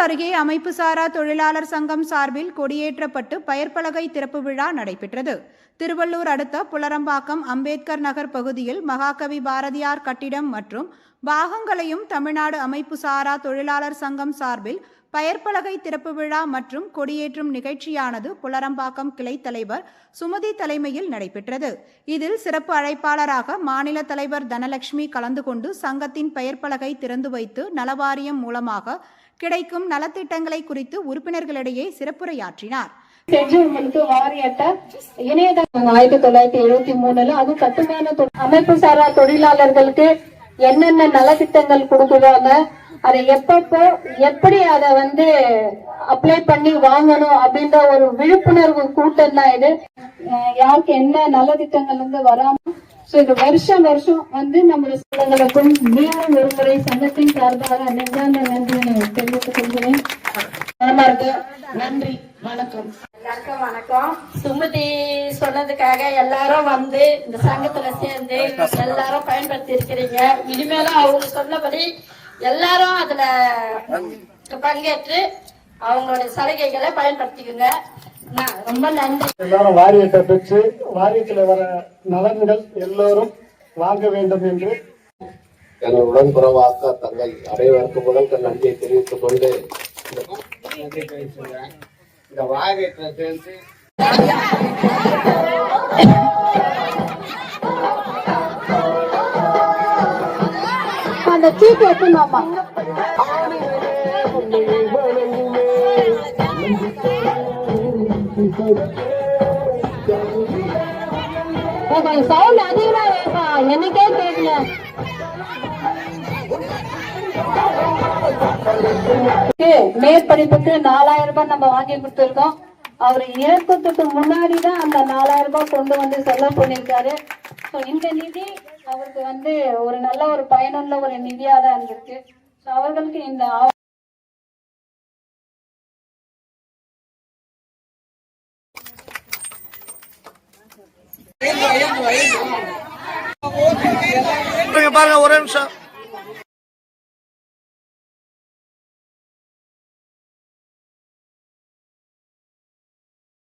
அமைப்பு சாரா தொழிலாளர் சங்கம் சார்பில் கொடியேற்றப்பட்டு பெயர்ப்பலகை திறப்பு விழா நடைபெற்றது. திருவள்ளூர் அடுத்த புலரம்பாக்கம் அம்பேத்கர் நகர் பகுதியில் மகாகவி பாரதியார் கட்டிடம் மற்றும் பாகங்களையும் தமிழ்நாடு அமைப்பு சாரா தொழிலாளர் சங்கம் சார்பில் பெயர்ப்பலகை திறப்பு விழா மற்றும் கொடியேற்றும் நிகழ்ச்சியானது புலரம்பாக்கம் கிளை தலைவர் சுமதி தலைமையில் நடைபெற்றது. இதில் சிறப்பு அழைப்பாளராக மாநில தலைவர் தனலட்சுமி கலந்து கொண்டு சங்கத்தின் பெயர்ப்பலகை திறந்து வைத்து நலவாரியம் மூலமாக கிடைக்கும் நலத்திட்டங்களை குறித்து உறுப்பினர்களிடையே சிறப்புரையாற்றினார். செஞ்சவங்களுக்கு வாரியத்தை இணையதளம் ஆயிரத்தி தொள்ளாயிரத்தி எழுபத்தி மூணுல அது கட்டுமான அமைப்பு சாரா தொழிலாளர்களுக்கு என்னென்ன நலத்திட்டங்கள் கொடுக்குறாங்க அதை எப்பப்போ எப்படி அதை வந்து அப்ளை பண்ணி வாங்கணும் அப்படின்ற ஒரு விழிப்புணர்வு கூட்டம் தான் இது. அஹ் யாருக்கு என்ன நலத்திட்டங்கள் வந்து வராம சோ இது வருஷம் வருஷம் வந்து சங்கங்களுக்கும் மீண்டும் ஒரு முறை சங்கத்தின் சார்பாக நெஞ்சார்ந்த நன்றியை தெரிவித்துக் கொள்கிறேன். நன்றி வணக்கம். எல்லாருக்கும் வணக்கம். சுமதி சொன்னதுக்காக எல்லாரும் வந்து இந்த சங்கத்துல சேர்ந்து எல்லாரும் பயன்படுத்தி இருக்கிறீங்க இனிமேலும் அவங்க சொன்னபடி எல்லாரும் அதுல பங்கேற்று அவங்களுடைய சலுகைகளை பயன்படுத்திக்கோங்க. ரொம்ப நன்றி. எல்லாரும் வாரியத்தை பெற்று வாரியத்தில் வர நலன்கள் எல்லோரும் வாங்க வேண்டும் என்று. எனது உடன்பிறவாக்க தங்கள் அனைவருக்கும் முதல் நன்றியை தெரிவித்துக் கொண்டு இந்த வாரியத்தில் சேர்ந்து சீட்டு எடுத்துனாமா கொஞ்சம் சவுண்ட் அதிகமா வைப்பா எனக்கே கேட்கல மேற்படிப்புக்கு நாலாயிரம் ரூபாய் நம்ம வாங்கி கொடுத்துருக்கோம். அவர் இறக்கத்துக்கு முன்னாடி தான் அந்த நாலாயிரம் ரூபாய் கொண்டு வந்து செலவு பண்ணியிருக்காரு. ஸோ இந்த நிதி அவருக்கு வந்து ஒரு நல்ல ஒரு பயனுள்ள ஒரு நிதியாக தான் இருந்திருக்கு. ஸோ அவர்களுக்கு இந்த பாருங்க ஒரே நிமிஷம்.